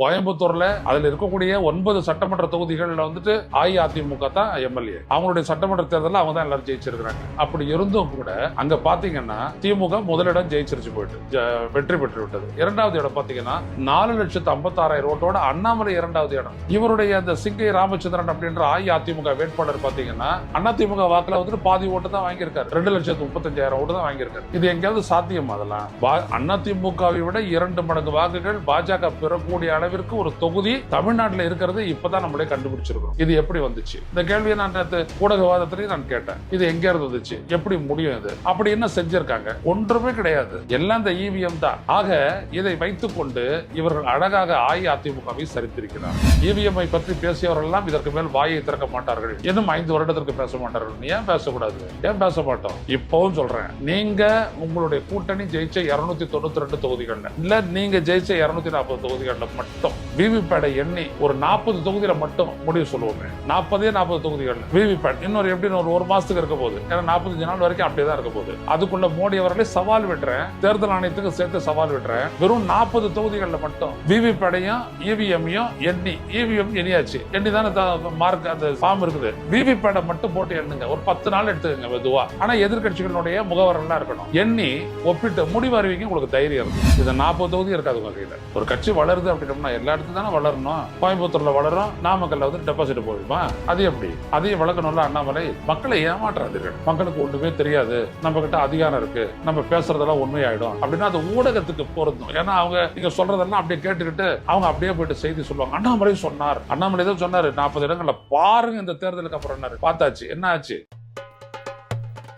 கோயம்புத்தூர்ல அதுல இருக்கக்கூடிய ஒன்பது சட்டமன்ற தொகுதிகளில் வந்துட்டு அஇஅதிமுக தான் எம்எல்ஏ. அவங்களுடைய சட்டமன்ற தேர்தலில் அவங்க தான் எல்லாரும் ஜெயிச்சிருக்கிறாங்க. அப்படி இருந்தும் கூட அங்க பாத்தீங்கன்னா திமுக முதலிடம் ஜெயிச்சிருச்சு போயிட்டு. வெற்றி பெற்று விட்டது. இரண்டாவது இடம் பாத்தீங்கன்னா நாலு லட்சத்து ஐம்பத்தாறாயிரம் ஓட்டோட அண்ணாமலை இரண்டாவது இடம். இவருடைய அந்த சிங்கை ராமச்சந்திரன் அப்படின்ற அஇஅதிமுக வேட்பாளர் பாத்தீங்கன்னா அதிமுக வாக்குல வந்துட்டு பாதி ஓட்டு தான் வாங்கியிருக்காரு. ரெண்டு லட்சத்து முப்பத்தஞ்சாயிரம் ஓட்டு தான் வாங்கியிருக்காரு. இது எங்கேயாவது சாத்தியம் அதெல்லாம்? அதிமுகவை விட இரண்டு மடங்கு வாக்குகள் பாஜக பெறக்கூடிய அளவு அளவிற்கு ஒரு தொகுதி தமிழ்நாட்டில் இருக்கிறது இப்பதான் நம்மளே கண்டுபிடிச்சிருக்கோம் இது எப்படி வந்துச்சு? இந்த கேள்வியை நான் நேத்து ஊடகவாதத்திலையும் நான் கேட்டேன். இது எங்க இருந்து வந்துச்சு? எப்படி முடியும் இது? அப்படி என்ன செஞ்சிருக்காங்க? ஒன்றுமே கிடையாது. எல்லாம் இந்த இவிஎம் தான். ஆக இதை வைத்துக்கொண்டு இவர்கள் அழகாக அஇஅதிமுகவை சரித்திருக்கிறார். இவிஎம்ஐ பற்றி பேசியவர்கள் எல்லாம் இதற்கு மேல் வாயை திறக்க மாட்டார்கள். இன்னும் ஐந்து வருடத்திற்கு பேச மாட்டார்கள். ஏன் பேசக்கூடாது? ஏன் பேச மாட்டோம்? இப்பவும் சொல்றேன். நீங்க உங்களுடைய கூட்டணி ஜெயிச்ச இருநூத்தி தொண்ணூத்தி ரெண்டு தொகுதிகள்ல. இல்ல நீங்க ஜெயிச்ச இருநூத்தி நாற்பது தொகுதிகள்ல மட்டும். விவிபேடை எண்ணி ஒரு நாற்பது தொகுதியில மட்டும் முடிவு சொல்லுவோமே. நாற்பதே நாற்பது தொகுதிகள் விவிபேட் இன்னொரு எப்படின்னு ஒரு ஒரு மாசத்துக்கு இருக்க போகுது. ஏன்னா நாற்பத்தஞ்சு நாள் வரைக்கும் அப்படியே தான் இருக்க போகுது. அதுக்குள்ள மோடி அவர்களை சவால் விடுறேன். தேர்தல் ஆணையத்துக்கு சேர்த்து சவால் விடுறேன். வெறும் நாற்பது தொகுதிகளில் மட்டும் விவிபேடையும் இவிஎம்யும் எண்ணி இவிஎம் எண்ணியாச்சு. எண்ணி தானே மார்க் அந்த ஃபார்ம் இருக்குது. விவிபேடை மட்டும் போட்டு எண்ணுங்க. ஒரு பத்து நாள் எடுத்துக்கங்க மெதுவா. ஆனா எதிர்கட்சிகளுடைய முகவரெல்லாம் இருக்கணும். எண்ணி ஒப்பிட்டு முடிவு அறிவிக்க உங்களுக்கு தைரியம் இருக்கும் இது நாற்பது தொகுதி இருக்காது உங்க கையில. ஒரு கட்சி வளருது அப்படின்னோம்னா எல்லா இடத்துல தானே வளரணும்? கோயம்புத்தூர்ல வளரும் நாமக்கல்ல வந்து டெபாசிட் போயிடுமா அது எப்படி? அதையும் வளர்க்கணும்ல அண்ணாமலை? மக்களை ஏமாற்றாதீர்கள். மக்களுக்கு ஒன்றுமே தெரியாது. நம்ம கிட்ட அதிகாரம் இருக்கு. நம்ம பேசுறதெல்லாம் உண்மையாயிடும். அப்படின்னா அது ஊடகத்துக்கு பொருந்தும். ஏன்னா அவங்க நீங்க சொல்றதெல்லாம் அப்படியே கேட்டுக்கிட்டு அவங்க அப்படியே போயிட்டு செய்தி சொல்லுவாங்க. அண்ணாமலை சொன்னார். அண்ணாமலை தான் சொன்னாரு. நாற்பது இடங்கள்ல பாருங்க இந்த தேர்தலுக்கு அப்புறம் பார்த்தாச்சு. என்ன ஆச்சு?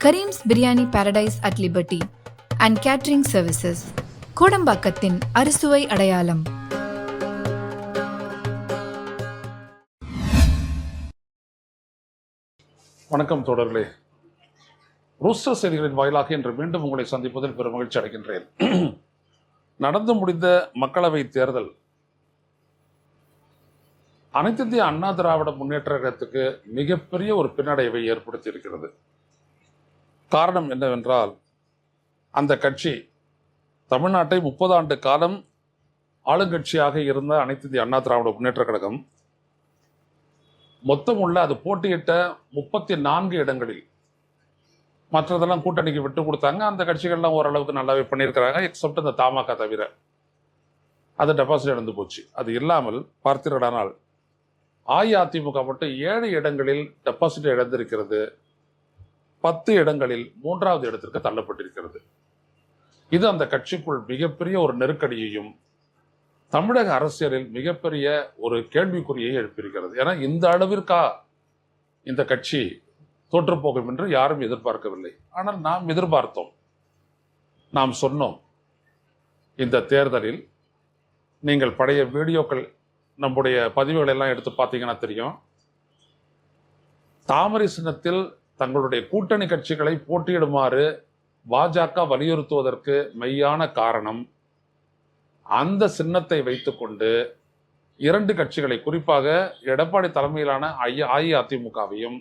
Karim's biryani Paradise at Liberty and catering services கோடம்பாக்கத்தின் அறுசுவை அடையாளம். வணக்கம் தொடர்களே ரூஸ்டர் செய்திகளின் வாயிலாக இன்று மீண்டும் உங்களை சந்திப்பதில் பெரும் மகிழ்ச்சி அடைகின்றேன். நடந்து முடிந்த மக்களவை தேர்தல். அனைத்து இந்திய அண்ணா திராவிட முன்னேற்ற கழகத்துக்கு மிகப்பெரிய ஒரு பின்னடைவை ஏற்படுத்தி இருக்கிறது காரணம் என்னவென்றால் அந்த கட்சி தமிழ்நாட்டை முப்பது ஆண்டு காலம் ஆளுங்கட்சியாக இருந்த அனைத்து இந்திய அண்ணா திராவிட முன்னேற்ற கழகம் மொத்தம் உள்ள அது போட்டியிட்ட முப்பத்தி நான்கு இடங்களில். மற்றதெல்லாம் கூட்டணிக்கு விட்டு கொடுத்தாங்க. அந்த கட்சிகள்லாம் ஓரளவுக்கு நல்லாவே பண்ணியிருக்கிறாங்க. எக்ஸப்ட் இந்த தமாக தவிர. அது டெபாசிட் இழந்து போச்சு. அது இல்லாமல் பார்த்தீர்களானால் அஇஅதிமுக மட்டும் ஏழு இடங்களில் டெபாசிட் இழந்திருக்கிறது. பத்து இடங்களில் மூன்றாவது இடத்திற்கு தள்ளப்பட்டிருக்கிறது. இது அந்த கட்சிக்குள் மிகப்பெரிய ஒரு நெருக்கடியையும் தமிழக அரசியலில் மிகப்பெரிய ஒரு கேள்விக்குறியை எழுப்பியிருக்கிறது. ஏன்னா இந்த அளவிற்கா இந்த கட்சி தோற்றுப்போகும் என்று யாரும் எதிர்பார்க்கவில்லை. ஆனால் நாம் எதிர்பார்த்தோம். நாம் சொன்னோம். இந்த தேர்தலில் நீங்கள் பழைய வீடியோக்கள் நம்முடைய பதிவுகளை எல்லாம் எடுத்து பார்த்தீங்கன்னா தெரியும். தாமரை சின்னத்தில் தங்களுடைய கூட்டணி கட்சிகளை போட்டியிடுமாறு பாஜக வலியுறுத்துவதற்கு மெய்யான காரணம் அந்த சின்னத்தை வைத்துக்கொண்டு இரண்டு கட்சிகளை குறிப்பாக எடப்பாடி தலைமையிலான ஐ- அஇஅதிமுகவையும்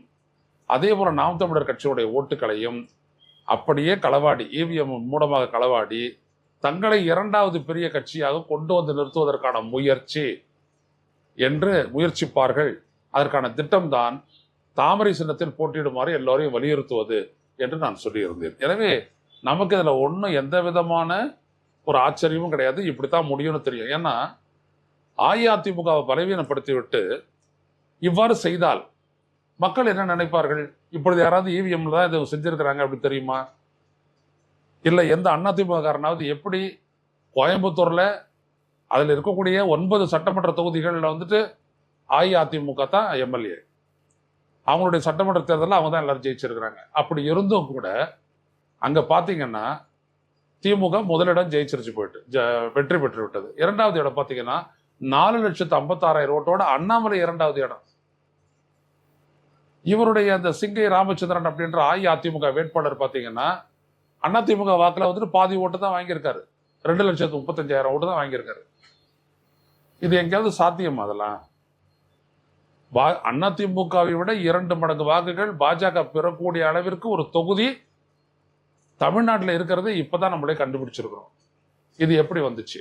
அதே போல நாம் தமிழர் கட்சியுடைய ஓட்டுகளையும் அப்படியே களவாடி இவிஎம் மூலமாக களவாடி தங்களை இரண்டாவது பெரிய கட்சியாக கொண்டு வந்து நிறுத்துவதற்கான முயற்சி என்று முயற்சிப்பார்கள். அதற்கான திட்டம்தான் தாமரை சின்னத்தில் போட்டியிடுமாறு எல்லோரையும் வலியுறுத்துவது என்று நான் சொல்லியிருந்தேன். எனவே நமக்கு இதில் ஒன்றும் எந்த விதமான ஒரு ஆச்சரியமும் கிடையாது. இப்படித்தான் முடியும்னு தெரியும். ஏன்னா அஇஅதிமுகவை பலவீனப்படுத்தி விட்டு இவ்வாறு செய்தால் மக்கள் என்ன நினைப்பார்கள்? இப்பொழுது யாராவது இவிஎம்ல தான் இதை செஞ்சிருக்கிறாங்க அப்படி தெரியுமா? இல்லை எந்த அதிமுககாரனாவது எப்படி கோயம்புத்தூர்ல அதில் இருக்கக்கூடிய ஒன்பது சட்டமன்ற தொகுதிகளில் வந்துட்டு அஇஅதிமுக தான் எம்எல்ஏ அவங்களுடைய சட்டமன்ற தேர்தலில் அவங்க தான் எல்லாரும் ஜெயிச்சிருக்கிறாங்க. அப்படி இருந்தும் கூட அங்கே பார்த்தீங்கன்னா திமுக முதலிடம் ஜெயிச்சிருச்சு போயிட்டு. வெற்றி பெற்று விட்டது இரண்டாவது இடம் பார்த்தீங்கன்னா நாலு லட்சத்து ஐம்பத்தாறாயிரம் ஓட்டோட அண்ணாமலை இரண்டாவது இடம். இவருடைய அந்த சிங்கை ராமச்சந்திரன் அப்படின்ற அஇஅதிமுக வேட்பாளர் பார்த்தீங்கன்னா அதிமுக வாக்கில் வந்துட்டு பாதி ஓட்டு தான் வாங்கியிருக்காரு. ரெண்டு லட்சத்து முப்பத்தஞ்சாயிரம் ஓட்டு தான் வாங்கியிருக்காரு. இது எங்கேயாவது சாத்தியம் அதெல்லாம்? பா- அதிமுகவை விட இரண்டு மடங்கு வாக்குகள் பாஜக பெறக்கூடிய அளவிற்கு ஒரு தொகுதி தமிழ்நாட்டில் இருக்கிறது இப்போதான் நம்மளே கண்டுபிடிச்சிருக்கிறோம். இது எப்படி வந்துச்சு?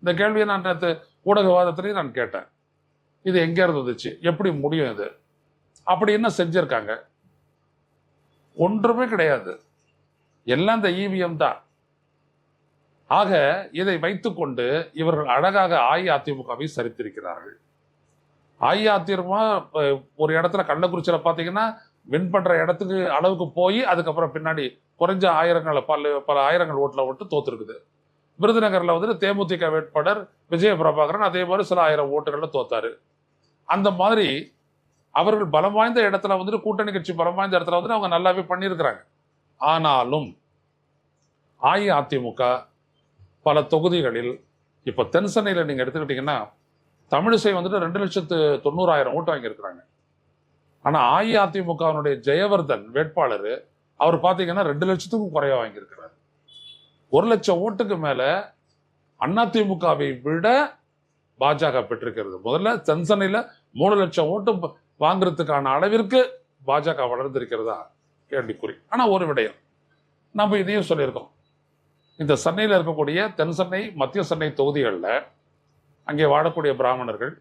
இந்த கேள்வியை நான் நேற்று ஊடகவாதத்திலையும் நான் கேட்டேன். இது எங்கேருந்து வந்துச்சு? எப்படி முடியும் இது? அப்படி என்ன செஞ்சுருக்காங்க? ஒன்றுமே கிடையாது. எல்லாம் இந்த இவிஎம் தான். ஆக இதை வைத்துக்கொண்டு இவர்கள் அழகாக அஇஅதிமுகவை சரித்திருக்கிறார்கள். அஇஅதிமுக ஒரு இடத்துல கள்ளக்குறிச்சியில் பார்த்தீங்கன்னா வின் பண்ற இடத்துக்கு அளவுக்கு போய் அதுக்கப்புறம் பின்னாடி குறைஞ்ச ஆயிரங்களை பல பல ஆயிரங்கள் ஓட்டில் ஓட்டு தோத்துருக்குது. விருதுநகர்ல வந்துட்டு தேமுதிக வேட்பாளர் விஜய பிரபாகரன் அதே மாதிரி சில ஆயிரம் ஓட்டுகள்ல தோத்தாரு. அந்த மாதிரி அவர்கள் பலம் வாய்ந்த இடத்துல வந்துட்டு கூட்டணி கட்சி பலம் வாய்ந்த இடத்துல வந்துட்டு அவங்க நல்லாவே பண்ணியிருக்கிறாங்க. ஆனாலும் அஇஅதிமுக பல தொகுதிகளில் இப்போ தென்சென்னையில் நீங்கள் எடுத்துக்கிட்டிங்கன்னா தமிழிசை வந்துட்டு ரெண்டு லட்சத்து தொண்ணூறாயிரம் ஓட்டு வாங்கியிருக்கிறாங்க. ஆனால் அஇஅதிமுகவினுடைய ஜெயவர்தன் வேட்பாளர் அவர் பார்த்தீங்கன்னா ரெண்டு லட்சத்துக்கும் குறைய வாங்கியிருக்கிறார். ஒரு லட்சம் ஓட்டுக்கு மேலே அதிமுகவை விட பாஜக பெற்றிருக்கிறது. முதல்ல தென்சென்னையில் மூணு லட்சம் ஓட்டு வாங்குறதுக்கான அளவிற்கு பாஜக வளர்ந்திருக்கிறதா கேள்விக்குறி. ஆனால் ஒரு விடயம் நம்ம இதையும் சொல்லியிருக்கோம். இந்த சென்னையில் இருக்கக்கூடிய தென் சென்னை மத்திய சென்னை தொகுதிகளில் அங்கே வாழக்கூடிய பிராமணர்கள்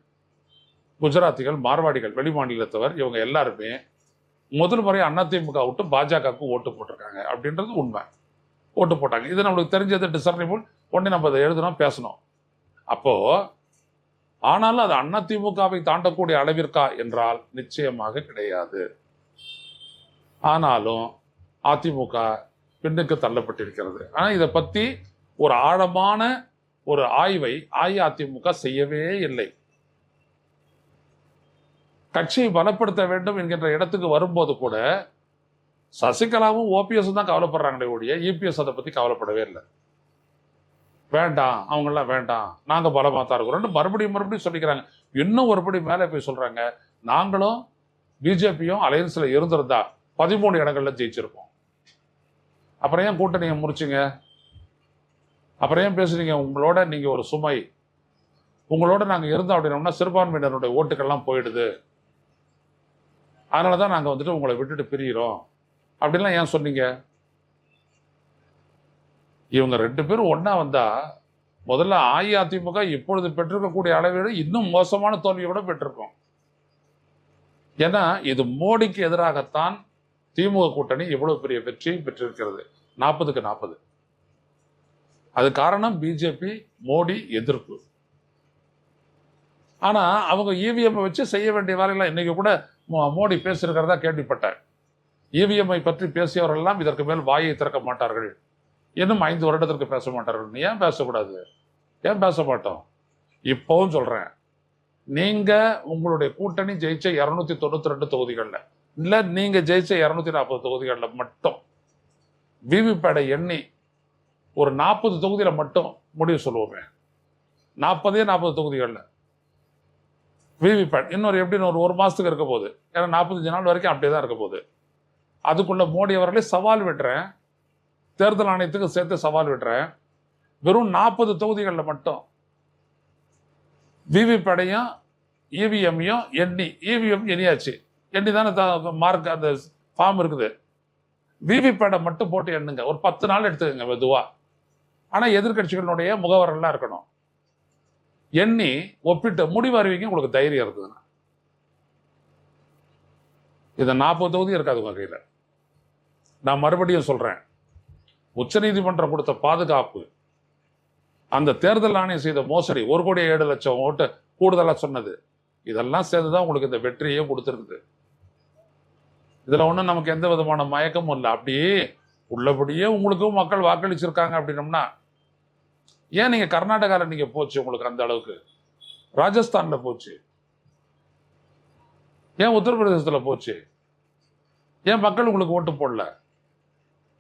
குஜராத்திகள் மார்வாடிகள் வெளி மாநிலத்தவர் இவங்க எல்லாருமே முதல் முறை அதிமுக விட்டு பாஜகவுக்கு ஓட்டு போட்டிருக்காங்க அப்படின்றது உண்மை. ஓட்டு போட்டாங்க. இது நம்மளுக்கு தெரிஞ்சது டிசர்னபிள் உடனே நம்ம அதை எழுதணும் பேசணும். அப்போது ஆனாலும் அது அதிமுகவை தாண்டக்கூடிய அளவிற்கா என்றால் நிச்சயமாக கிடையாது. ஆனாலும் அதிமுக பின்னுக்கு தள்ளப்பட்டிருக்கிறது. ஆனால் இதை பற்றி ஒரு ஆழமான ஒரு ஆய்வை அஇஅதிமுக செய்யவே இல்லை. கட்சியை பலப்படுத்த வேண்டும் என்கின்ற இடத்துக்கு வரும்போது கூட சசிகலாவும் ஓபிஎஸ் தான் கவலைப்படுறாங்களே ஒழிய இபிஎஸ் அதை பற்றி கவலைப்படவே இல்லை. வேண்டாம் அவங்கெல்லாம் வேண்டாம். நாங்கள் பலமாக தான் இருக்கிறோம் மறுபடியும் மறுபடியும் சொல்லிக்கிறாங்க. இன்னும் ஒருபடி மேலே போய் சொல்கிறாங்க நாங்களும் பிஜேபியும் அலையன்ஸில் இருந்திருந்தா பதிமூணு இடங்கள்ல ஜெயிச்சிருப்போம். அப்புறம் ஏன் கூட்டணியை முடிச்சிங்க அப்புறம் ஏன் பேசுறீங்க? உங்களோட நீங்கள் ஒரு சுமை. உங்களோட நாங்கள் இருந்தோம் அப்படின்னோம்னா சிறுபான்மையினருடைய ஓட்டுக்கள்லாம் போயிடுது. அதனால தான் நாங்கள் வந்துட்டு உங்களை விட்டுட்டு பிரிகிறோம் அப்படின்லாம் ஏன் சொன்னீங்க? இவங்க ரெண்டு பேரும் ஒன்றா வந்தால் முதல்ல அஇஅதிமுக இப்பொழுது பெற்றிருக்கக்கூடிய அளவில் இன்னும் மோசமான தோல்வியை பெற்றிருக்கோம். ஏன்னா இது மோடிக்கு எதிராகத்தான் திமுக கூட்டணி இவ்வளவு பெரிய வெற்றியை பெற்றிருக்கிறது. நாற்பதுக்கு நாற்பது. அது காரணம் பிஜேபி மோடி எதிர்ப்பு. ஆனா அவங்க இவிஎம் வச்சு செய்ய வேண்டிய வேலையெல்லாம் இன்னைக்கு கூட மோடி பேசியிருக்கிறதா கேள்விப்பட்டேன். இவிஎம்ஐ பற்றி பேசியவரெல்லாம் இதற்கு மேல் வாயை திறக்க மாட்டார்கள். இன்னும் ஐந்து வருடத்திற்கு பேச மாட்டார்கள். ஏன் பேசக்கூடாது? ஏன் பேச மாட்டோம்? இப்போவும் சொல்கிறேன் நீங்கள் உங்களுடைய கூட்டணி ஜெயிச்ச இரநூத்தி தொண்ணூற்றி ரெண்டு தொகுதிகளில். இல்லை நீங்கள் ஜெயிச்ச இரநூத்தி நாற்பது தொகுதிகளில் மட்டும். விவிபேடை எண்ணி ஒரு நாற்பது தொகுதியில் மட்டும் முடிவு சொல்லுவோமே. நாற்பதே நாற்பது தொகுதிகளில். விவிபேட் இன்னொரு எப்படின்னு ஒரு ஒரு மாதத்துக்கு இருக்க போகுது. ஏன்னா நாற்பத்தஞ்சு நாள் வரைக்கும் அப்படியே தான் இருக்க போகுது. அதுக்குள்ளே மோடி அவர்களே சவால் விடுறேன். தேர்தல் ஆணையத்துக்கு சேர்த்து சவால் விடுறேன். வெறும் நாற்பது தொகுதிகளில் மட்டும். விவிபேடையும் இவிஎம்மையும் எண்ணி இவிஎம் எண்ணியாச்சு. எண்ணி தானே மார்க் அந்த ஃபார்ம் இருக்குது. விவிபேடை மட்டும் போட்டு எண்ணுங்க. ஒரு பத்து நாள் எடுத்துக்கங்க மெதுவாக ஆனால் எதிர்க்கட்சிகளுடைய முகவரெல்லாம் இருக்கணும். எண்ணி ஒப்பிட்டு முடிவு அறிவிக்க உங்களுக்கு தைரியம் இருக்குதுன்னா இது நாற்பது தொகுதி இருக்காது உங்கள் கையில் நான் மறுபடியும் சொல்கிறேன் உச்சநீதிமன்றம் கொடுத்த பாதுகாப்பு அந்த தேர்தல் ஆணையம் செய்த மோசடி ஒரு கோடி ஏழு லட்சம் ஓட்டு கூடுதலாக சொன்னது இதெல்லாம் சேர்ந்துதான் உங்களுக்கு இந்த வெற்றியே கொடுத்துருக்குது இதில் ஒன்றும் நமக்கு எந்த விதமான மயக்கமும் இல்லை. அப்படியே உள்ளபடியே உங்களுக்கும் மக்கள் வாக்களிச்சிருக்காங்க அப்படின்னம்னா ஏன் நீங்கள் கர்நாடகாவில் நீங்கள் போச்சு உங்களுக்கு அந்த அளவுக்கு? ராஜஸ்தானில் போச்சு. ஏன் உத்தரப்பிரதேசத்தில் போச்சு? ஏன் மக்கள் உங்களுக்கு ஓட்டு போடல?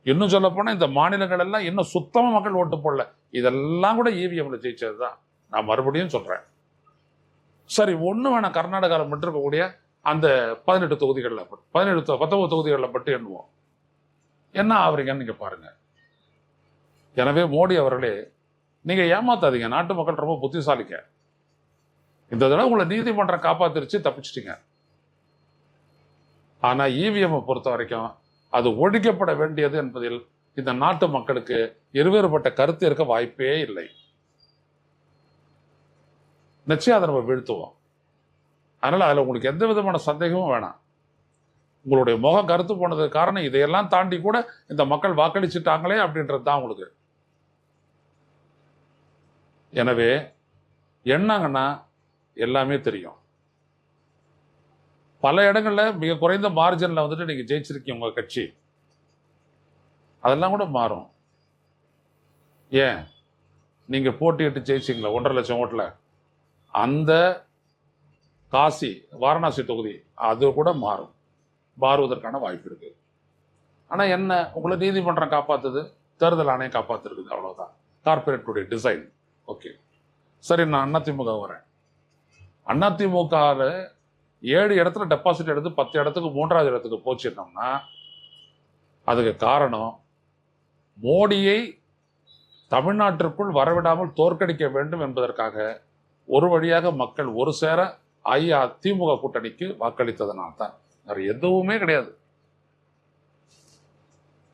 இன்னும் சொல்ல இந்த மாநிலங்கள் எல்லாம் இன்னும் சுத்தமாக மக்கள் ஓட்டு போடல. இதெல்லாம் கூட இவிஎம்ல ஜெயிச்சது தான் நான் மறுபடியும் சொல்கிறேன் சரி ஒன்று வேணாம். கர்நாடகாவில் மட்டும் இருக்கக்கூடிய அந்த பதினெட்டு தொகுதிகளில் பதினெட்டு பத்தொன்பது தொகுதிகளில் மட்டும் எண்ணுவோம். என்ன ஆவறீங்கன்னு நீங்கள் பாருங்க. எனவே மோடி அவர்களே நீங்கள் ஏமாத்தாதீங்க. நாட்டு மக்கள் ரொம்ப புத்திசாலிக்க இந்த தடவை உங்களை நீதிமன்றம் காப்பாத்திருச்சு தப்பிச்சிட்டிங்க. ஆனால் இவிஎம் பொறுத்த வரைக்கும் அது ஒழிக்கப்பட வேண்டியது என்பதில் இந்த நாட்டு மக்களுக்கு இருவேறுபட்ட கருத்து இருக்க வாய்ப்பே இல்லை. நிச்சயம் அதை நம்ம வீழ்த்துவோம். அதனால் அதில் உங்களுக்கு எந்த விதமான சந்தேகமும் வேணாம். உங்களுடைய முகம் கருத்து போனதுக்கு காரணம் இதையெல்லாம் தாண்டி கூட இந்த மக்கள் வாக்களிச்சுட்டாங்களே அப்படின்றது தான் உங்களுக்கு. எனவே என்னங்கன்னா எல்லாமே தெரியும். பல இடங்களில் மிக குறைந்த மார்ஜினில் வந்துட்டு நீங்கள் ஜெயிச்சிருக்கீங்க உங்கள் கட்சி. அதெல்லாம் கூட மாறும். ஏன்? நீங்கள் போட்டியிட்டு ஜெயிச்சிங்களா? ஒன்றரை லட்சம் ஓட்டில். அந்த காசி வாரணாசி தொகுதி அது கூட மாறும். மாறுவதற்கான வாய்ப்பு இருக்குது ஆனால் என்ன? உங்களை நீதிமன்றம் காப்பாற்றுது தேர்தல் ஆணையம் காப்பாற்றுருக்குது அவ்வளோதான் கார்பரேட்டுடைய டிசைன் ஓகே சரி நான் அதிமுக வரேன். அதிமுகவில் ஏழு இடத்துல டெபாசிட் எடுத்து பத்து இடத்துக்கு மூன்றாவது இடத்துக்கு போச்சிருந்தோம்னா அதுக்கு காரணம் மோடியை தமிழ்நாட்டிற்குள் வரவிடாமல் தோற்கடிக்க வேண்டும் என்பதற்காக ஒரு வழியாக மக்கள் ஒரு சேர அஇஅதிமுக கூட்டணிக்கு வாக்களித்ததனால தான். வேறு எதுவுமே கிடையாது.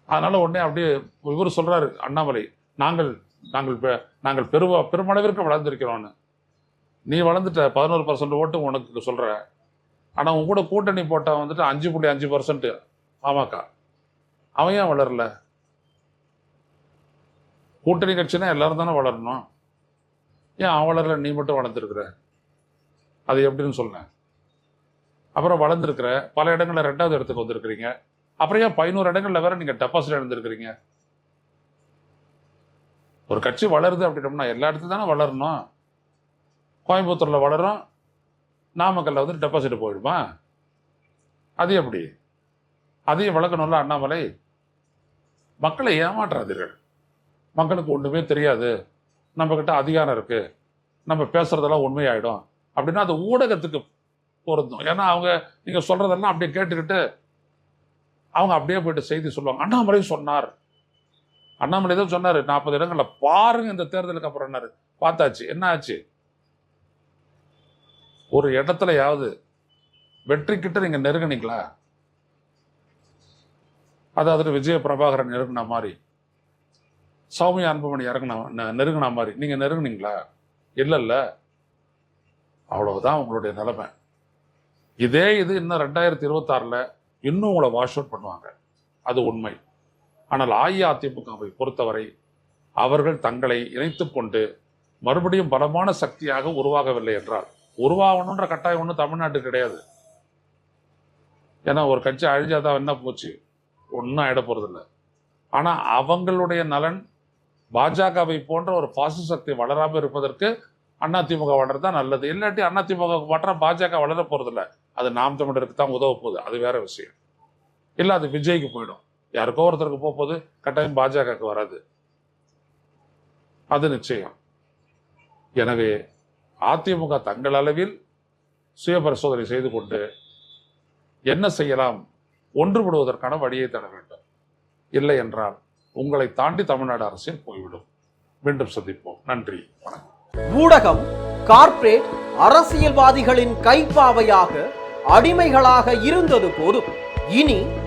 அதனால உடனே அப்படியே இவர் சொல்றாரு அண்ணாமலை நாங்கள் நாங்கள் பெ- நாங்கள் பெரு பெருமளவிற்கு வளர்ந்திருக்கிறோம்னு நீ வளர்ந்துட்ட பதினோரு பர்சன்ட் ஓட்டு உனக்கு சொல்கிற ஆனால் உன் கூட கூட்டணி போட்டால் வந்துட்டு அஞ்சு புள்ளி அஞ்சு பர்சன்ட் ஆமாக்கா. அவன் ஏன் வளரல? கூட்டணி கட்சினா எல்லாரும் தானே வளரணும். ஏன் அவன் வளரல நீ மட்டும் வளர்ந்துருக்குற? அது எப்படின்னு சொல்லேன் அப்புறம் வளர்ந்துருக்குற பல இடங்களில் ரெண்டாவது இடத்துக்கு வந்திருக்கிறீங்க. அப்புறம் ஏன் பதினோரு இடங்களில் வேற நீங்கள் டெபாசிட் எழுந்திருக்கிறீங்க ஒரு கட்சி வளருது அப்படின்னோம்னா எல்லா இடத்துல தானே வளரணும்? கோயம்புத்தூரில் வளரும் நாமக்கல்ல வந்து டெபாசிட் போயிடுமா? அது எப்படி? அதையும் வளர்க்கணும்ல அண்ணாமலை. மக்களை ஏமாற்றாதீர்கள். மக்களுக்கு ஒன்றுமே தெரியாது. நம்மக்கிட்ட அதிகாரம் இருக்குது நம்ம பேசுகிறதெல்லாம் உண்மையாயிடும். அப்படின்னா அது ஊடகத்துக்கு பொருந்தும். ஏன்னா அவங்க நீங்கள் சொல்கிறதெல்லாம் அப்படியே கேட்டுக்கிட்டு அவங்க அப்படியே போயிட்டு செய்தி சொல்லுவாங்க. அண்ணாமலை சொன்னார். அண்ணாமலை தான் சொன்னார் நாற்பது இடங்களில் பாருங்க இந்த தேர்தலுக்கு அப்புறம்னாரு பார்த்தாச்சு. என்ன ஆச்சு? ஒரு இடத்துலயாவது வெற்றி கிட்ட நீங்க நெருங்கினீங்களா? அதாவது விஜய பிரபாகரன் நெருங்கின மாதிரி சௌமியா அன்புமணி இறங்கின நெருங்கின மாதிரி நீங்க நெருங்கினீங்களா? இல்லைல்ல. இல்ல அவ்வளவுதான் உங்களுடைய நிலைமை. இதே இது இன்னும் ரெண்டாயிரத்தி இருபத்தாறில் இன்னும் உங்களை வாஷ் அவுட் பண்ணுவாங்க. அது உண்மை. ஆனால் அஇஅதிமுகவை பொறுத்தவரை அவர்கள் தங்களை இணைத்து கொண்டு மறுபடியும் பலமான சக்தியாக உருவாகவில்லை என்றால் உருவாகணுன்ற கட்டாயம் ஒன்றும் தமிழ்நாட்டு கிடையாது. ஏன்னா ஒரு கட்சி அழிஞ்சாதான் என்ன போச்சு? ஒன்றும் ஆகிட போகிறதில்ல ஆனால் அவங்களுடைய நலன் பாஜகவை போன்ற ஒரு பாசு சக்தி வளராமல் இருப்பதற்கு அதிமுக வளர்றது நல்லது. இல்லாட்டி அதிமுக மாற்ற பாஜக வளர போகிறதில்ல அது நாம் தமிழருக்கு தான் உதவ போகுது. அது வேற விஷயம். இல்லை அது விஜய்க்கு போயிடும். யாருக்கோ ஒருத்தருக்கு போகும்போது கட்டாயம் பாஜகவுக்கு வராது. அது நிச்சயம். எனவே அதிமுக தங்கள் அளவில் சுய பரிசோதனை செய்து கொண்டு என்ன செய்யலாம்? ஒன்றுபடுவதற்கான வழியை தர வேண்டும். இல்லை என்றால் உங்களை தாண்டி தமிழ்நாடு அரசியல் போய்விடும். மீண்டும் சந்திப்போம். நன்றி. வணக்கம். ஊடகம் கார்ப்பரேட் அரசியல்வாதிகளின் கைப்பாவையாக அடிமைகளாக இருந்தது போதும். இனி